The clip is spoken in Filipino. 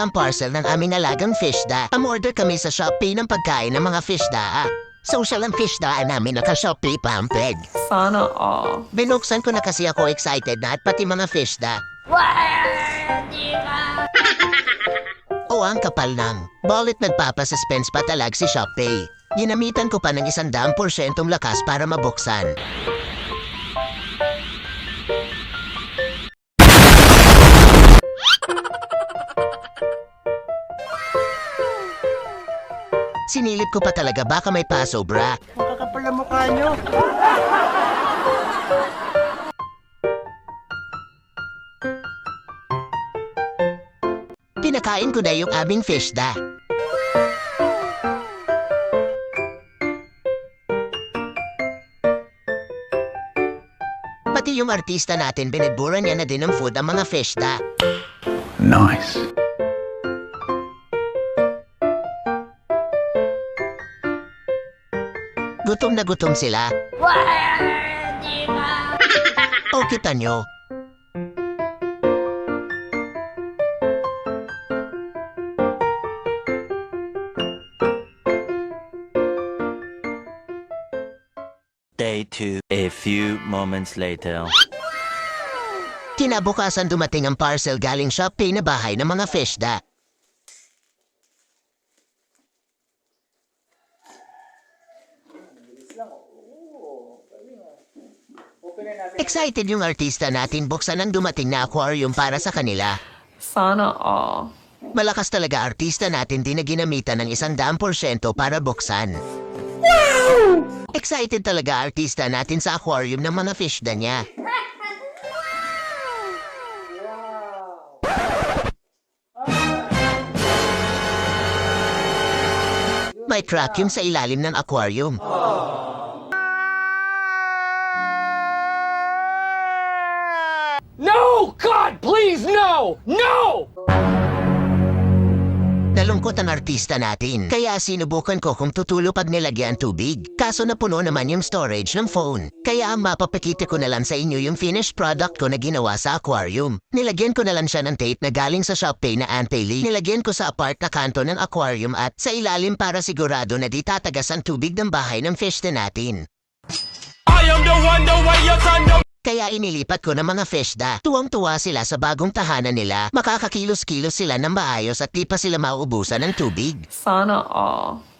ang parcel ng aming alagang fishda. Pamorder kami sa Shopee ng pagkain ng mga fishda. Social ang fishda namin naka-Shopee pampeg. Sana all. Binuksan ko na kasi ako excited na at pati mga fishda. o ang kapal ng. Balit nagpapasuspense pa talag si Shopee. Ginamitan ko pa ng isang daang porsyentong lakas para mabuksan. Sinilip ko pa talaga baka may pasobra. Makakapal na mukha nyo. Pinakain ko na yung aming fishda. Pati yung artista natin, binibura niya na din ng food ang mga fishda. Nice. Gutom na gutom sila. o kita nyo, Day 2. A few moments later. kinabukasan dumating ang parcel galing Shopee na bahay ng mga fishda. Excited yung artista natin buksan ang dumating na aquarium para sa kanila. Sana all. Malakas talaga artista natin din na ginamitan ng isang daang porsyento para buksan. Excited talaga artista natin sa aquarium ng mga fishda niya. May crack yung sa ilalim ng aquarium. No! God, please, no! No! Nalungkot ang artista natin. Kaya sinubukan ko kung tutulo pag nilagyan tubig. Kaso napuno naman yung storage ng phone. Kaya mapapakita ko na lang sa inyo yung finished product ko na ginawa sa aquarium. Nilagyan ko na lang siya ng tape na galing sa Shopee na anti-leak. Nilagyan ko sa apart na kanto ng aquarium at sa ilalim para sigurado na di tatagas ang tubig ng bahay ng fish na natin. I am the one, the way you turn the Kaya inilipat ko ng mga fishda. Tuwang-tuwa sila sa bagong tahanan nila. Makakakilos-kilos sila ng maayos at di pa sila mauubusan ng tubig. Sana all.